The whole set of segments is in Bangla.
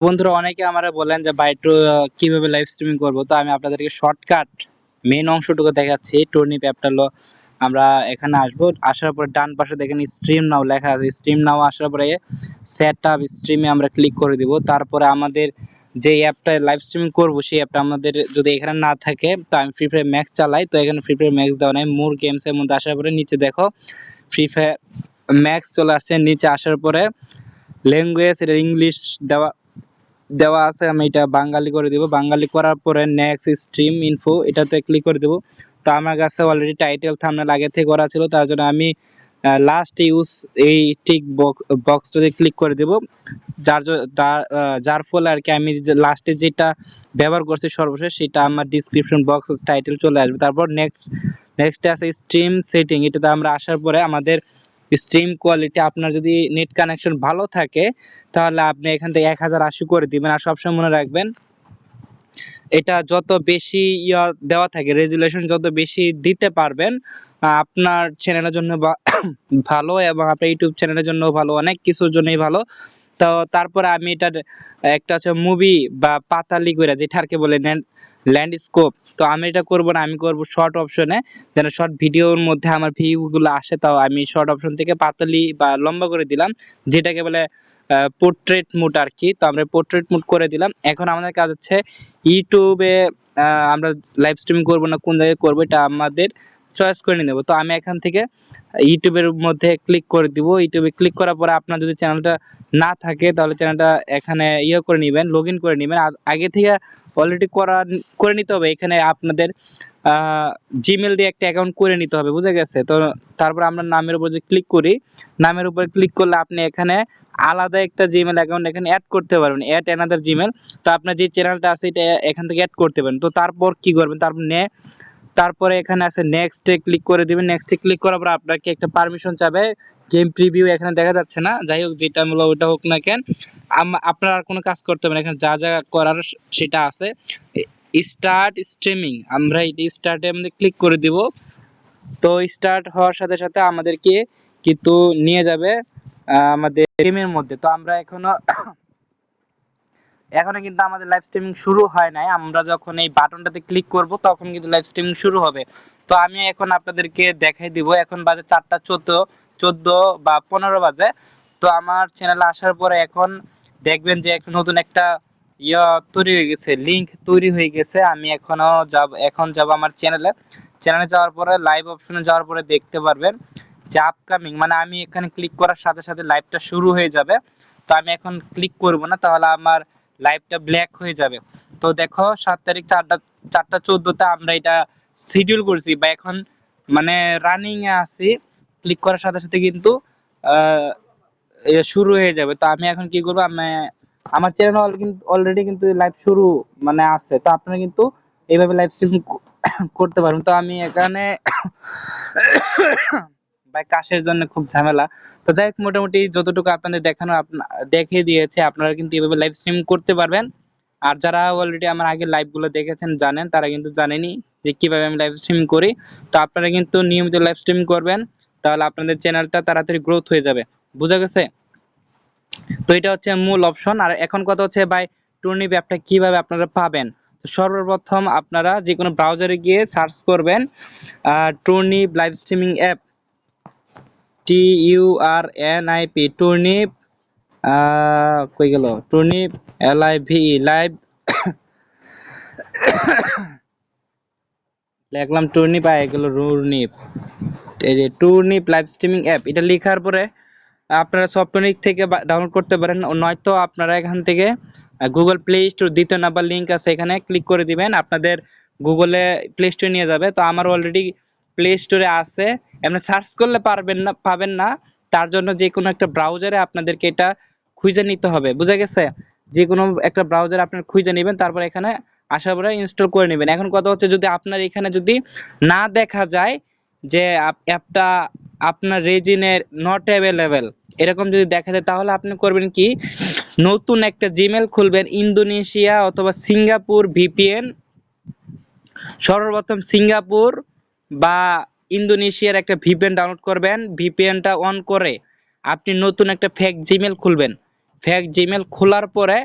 বন্ধুরা, অনেকে আমারে বলেন যে, ভাই কীভাবে লাইভ স্ট্রিমিং করব? তো আমি আপনাদেরকে শর্টকাট মেন অংশটুকু দেখাচ্ছি। টুর্নিপ অ্যাপটা হলো আমরা এখানে আসব। আসার পরে ডান পাশে দেখেন স্ট্রিম নাও লেখা আছে। স্ট্রিম নাও আসার পরে সেট আপ স্ট্রিমে আমরা ক্লিক করে দিব। তারপরে আমাদের যে অ্যাপটা লাইভ স্ট্রিমিং করব, সেই অ্যাপটা আমাদের যদি এখানে না থাকে, তো আমি ফ্রি ফায়ার ম্যাক্স চালাই। তো এখানে ফ্রি ফায়ার ম্যাক্স দেওয়া নাই। মোর গেমসের মধ্যে আসার পরে নিচে দেখো ফ্রি ফায়ার ম্যাক্স চলে আসছে। নিচে আসার পরে ল্যাঙ্গুয়েজ ইংলিশ দেওয়া দেওয়া আছে আমি এটা বাঙালি করে দিব। বাঙালি করার পরে নেক্সট স্ট্রিম ইনফো এটাতে ক্লিক করে দেব। তো আমার কাছে অলরেডি টাইটেল থামনেল আগে থেকে করা ছিল তার জন্য আমি লাস্ট ইউজ এই টিক বক্সটাতে ক্লিক করে দেব। যার যার, ফলে আর কি আমি লাস্টে যেটা ব্যবহার করছি সর্বশেষ সেটা আমার ডিসক্রিপশন বক্স টাইটেল চলে আসবে। তারপর নেক্সট নেক্সটে আছে স্ট্রিম সেটিং এটাতে আমরা আসার পরে আমাদের স্ট্রিম কোয়ালিটি আপনার যদি নেট কানেকশন ভালো থাকে, তাহলে আপনি এখান থেকে এক হাজার আশি করে দিবেন। আর সবসময় মনে রাখবেন, এটা যত বেশি ইয়া দেওয়া থাকে রেজুলেশন যত বেশি দিতে পারবেন আপনার চ্যানেলের জন্য ভালো এবং আপনার ইউটিউব চ্যানেলের জন্য ভালো, অনেক কিছুর জন্যই ভালো। তো তারপরে আমি এটার একটা হচ্ছে মুভি বা পাতালি করে যেটা আর কি বলে ল্যান্ডস্কোপ তো আমি এটা করব না, আমি করব শর্ট অপশনে যেন শর্ট ভিডিওর মধ্যে আমার ভিউগুলো আসে, তাও আমি শর্ট অপশন থেকে পাতালি বা লম্বা করে দিলাম, যেটাকে বলে পোর্ট্রেট মুড আর কি। তো আমরা পোর্ট্রেট মুড করে দিলাম। এখন আমাদের কাজ হচ্ছে ইউটিউবে আমরা লাইভ স্ট্রিমিং করব না, কোন জায়গায় করব, এটা আমাদের চয়েস করে নেব। তো আমি এখান থেকে ইউটিউবের মধ্যে ক্লিক করে দিব। ইউটিউবে ক্লিক করার পরে আপনার যদি চ্যানেলটা না থাকে, তাহলে চ্যানেলটা এখানে ইয়ে করে নেবেন লগ করে নেবেন। আগে থেকে অলরেডি করা, করে নিতে হবে। এখানে আপনাদের জিমেল দিয়ে একটা অ্যাকাউন্ট করে নিতে হবে, বুঝে গেছে? তো তারপর আমরা নামের উপর যে ক্লিক করি, নামের উপর ক্লিক করলে আপনি এখানে আলাদা একটা জিমেল অ্যাকাউন্ট এখানে অ্যাড করতে পারবেন। অ্যাড অ্যানাদার জিমেল তো আপনার যে চ্যানেলটা আছে, এটা এখান থেকে অ্যাড করতে পারেন। তো তারপর কি করবেন? তারপর নে তারপরে এখানে আছে নেক্সটে ক্লিক করে দিবেন। নেক্সটে ক্লিক করার পর আপনাকে একটা পারমিশন চাবে। গেম প্রিভিউ এখানে দেখা যাচ্ছে না। যাই হোক, যেটা হলো ওটা হোক না কেন আপনার আর কোনো কাজ করতে হবে না। এখানে যা যা করার সেটা আছে। স্টার্ট স্ট্রিমিং আমরা এই স্টার্টের মধ্যে ক্লিক করে দিব। তো স্টার্ট হওয়ার সাথে সাথে আমাদেরকে কিন্তু নিয়ে যাবে আমাদের গেমের মধ্যে। তো আমরা এখনও এখনও কিন্তু আমাদের লাইভ স্ট্রিমিং শুরু হয় নাই। আমরা যখন এই বাটনটাতে ক্লিক করব, তখন কিন্তু লাইভ স্ট্রিমিং শুরু হবে। তো আমি এখন আপনাদেরকে দেখাই দিব। এখন বাজে চারটা চোদ্দ চোদ্দ বা পনেরো বাজে। তো আমার চ্যানেলে আসার পরে এখন দেখবেন যে একটা নতুন একটা ইয়া তৈরি হয়ে গেছে লিংক তৈরি হয়ে গেছে। আমি এখনও যাব, এখন যাব আমার চ্যানেলে চ্যানেলে যাওয়ার পরে লাইভ অপশনে যাওয়ার পরে দেখতে পারবেন যে আপকামিং মানে আমি এখানে ক্লিক করার সাথে সাথে লাইভটা শুরু হয়ে যাবে। তো আমি এখন ক্লিক করব না, তাহলে আমার লাইভটা ব্ল্যাক হয়ে যাবে। তো দেখো, সাত তারিখ চারটা চারটা চোদ্দতে আমরা এটা শিডিউল করছি। বা এখন মানে রানিং এ আছি। ক্লিক করার সাথে সাথে কিন্তু শুরু হয়ে যাবে। তো আমি এখন কি করব? আমি, আমার চ্যানেল অলরেডি কিন্তু লাইভ শুরু মানে আছে। তো আপনারা কিন্তু এইভাবে লাইভ স্ট্রিম করতে পারবেন। তো আমি এখানে ভাই, কাশের জন্য খুব ঝামেলা। তো যাই হোক, মোটামুটি যতটুকু আপনাদের দেখানো দেখিয়ে দিয়েছে, আপনারা কিন্তু এভাবে লাইভ স্ট্রিম করতে পারবেন। আর যারা অলরেডি আমার আগে লাইভগুলো দেখেছেন, জানেন, তারা কিন্তু জানেনই যে কীভাবে আমি লাইভ স্ট্রিম করি। তো আপনারা কিন্তু নিয়মিত লাইভ স্ট্রিম করবেন, তাহলে আপনাদের চ্যানেলটা তাড়াতাড়ি গ্রোথ হয়ে যাবে। বুঝা গেছে? তো এটা হচ্ছে মূল অপশন আর এখন কথা হচ্ছে, ভাই টুর্নিপ অ্যাপটা কীভাবে আপনারা পাবেন? তো সর্বপ্রথম আপনারা যে কোনো ব্রাউজারে গিয়ে সার্চ করবেন Turnip live streaming app T U R N I P Turnip কই গেল? Turnip L I V live লিখলাম টুর্নিপ আই গেল রুর্নিপ এই যে টুর্নিপ লাইভ স্ট্রিমিং অ্যাপ এটা লেখার পরে আপনারা সফটওয়্যার থেকে ডাউনলোড করতে পারেন। নয়তো আপনারা এখান থেকে গুগল প্লে স্টোর দ্বিতীয় নাম্বার লিঙ্ক আছে এখানে ক্লিক করে দিবেন। আপনাদের গুগলে প্লে স্টোরে নিয়ে যাবে। তো আমার অলরেডি প্লে স্টোরে আছে। এমনি সার্চ করলে পারবেন না, পাবেন না। তার জন্য যে কোনো একটা ব্রাউজারে আপনাদেরকে এটা খুঁজে নিতে হবে। বুঝা গেছে? যে কোনো একটা ব্রাউজার আপনার খুঁজে নেবেন, তারপর এখানে আসার পরে ইনস্টল করে নেবেন। এখন কথা হচ্ছে যদি আপনার এখানে যদি না দেখা যায় যে অ্যাপটা আপনার রেজিনের নট অ্যাভেলেবেল এরকম যদি দেখা যায়, তাহলে আপনি করবেন কি? নতুন একটা জিমেল খুলবেন, ইন্দোনেশিয়া অথবা সিঙ্গাপুর ভিপিএন, সর্বপ্রথম সিঙ্গাপুর বা ইন্দোনেশিয়ার একটা ভিপিএন ডাউনলোড করবেন, ভিপিএনটা অন করে আপনি নতুন একটা ফেক জিমেল খুলবেন। ফেক জিমেল খোলার পরে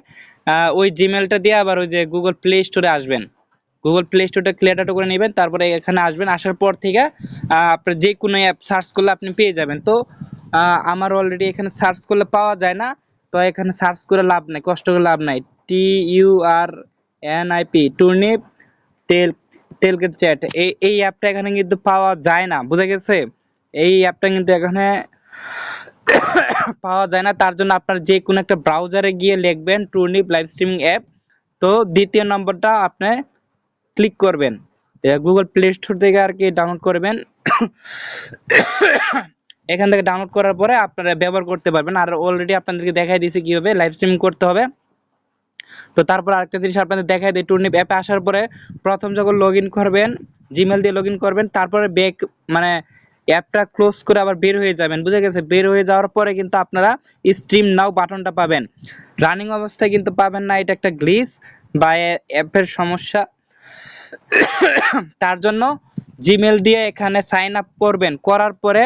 ওই জিমেলটা দিয়ে আবার ওই যে গুগল প্লে স্টোরে আসবেন। গুগল প্লে স্টোরটা ক্লিয়ার ডাটা করে নেবেন, তারপরে এখানে আসবেন, আসার পর থেকে আপনার যে কোনো অ্যাপ সার্চ করলে আপনি পেয়ে যাবেন। তো আমার অলরেডি এখানে সার্চ করলে পাওয়া যায় না, তো এখানে সার্চ করে লাভ নাই, কষ্ট করে লাভ নাই। T U R N I P Turnip tail tailgate chat. এই এই অ্যাপটা এখানে কিন্তু পাওয়া যায় না, বুঝা গেছে? এই অ্যাপটা কিন্তু এখানে পাওয়া যায় না, তার জন্য আপনার যে কোনো একটা ব্রাউজারে গিয়ে লিখবেন টুর্নিপ লাইভ স্ট্রিমিং অ্যাপ তো দ্বিতীয় নম্বরটা আপনি ক্লিক করবেন। গুগল প্লে স্টোর থেকে আর কি ডাউনলোড করবেন। এখান থেকে ডাউনলোড করার পরে আপনারা ব্যবহার করতে পারবেন। আর অলরেডি আপনাদেরকে দেখাই দিয়েছি কীভাবে লাইভ স্ট্রিমিং করতে হবে। তো তারপর আরেকটা জিনিস আপনাদের দেখাই দিই টুর্নিপ অ্যাপে আসার পরে প্রথম যখন লগ করবেন জিমেল দিয়ে লগ করবেন, তারপরে ব্যাক মানে অ্যাপটা ক্লোজ করে আবার বের হয়ে যাবেন, বুঝে গেছে? বের হয়ে যাওয়ার পরে কিন্তু আপনারা স্ট্রিম নাও বাটনটা পাবেন। রানিং অবস্থায় কিন্তু পাবেন না, এটা একটা গ্লিচ বা অ্যাপের সমস্যা। তার জন্য জিমেল দিয়ে এখানে সাইন আপ করবেন, করার পরে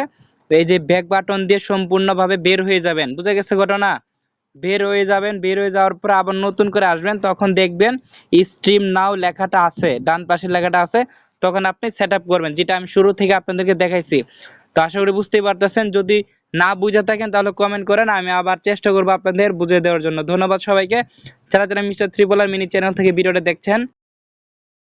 এই যে ব্যাক বাটন দিয়ে সম্পূর্ণভাবে বের হয়ে যাবেন, বুঝে গেছে ঘটনা? বের হয়ে যাবেন, বের হয়ে যাওয়ার পর আবার নতুন করে আসবেন, তখন দেখবেন স্ট্রিম নাও লেখাটা আছে, ডান পাশে লেখাটা আছে, তখন আপনি সেট করবেন, যেটা আমি শুরু থেকে আপনাদেরকে দেখাইছি। তো আশা করি বুঝতেই পারতেছেন, যদি না বুঝে থাকেন তাহলে কমেন্ট করেন, আমি আবার চেষ্টা করব আপনাদের বুঝে দেওয়ার জন্য। ধন্যবাদ সবাইকে। যারা যারা মিস্টার ত্রিপোলার মিনি চ্যানেল থেকে ভিডিওটা দেখছেন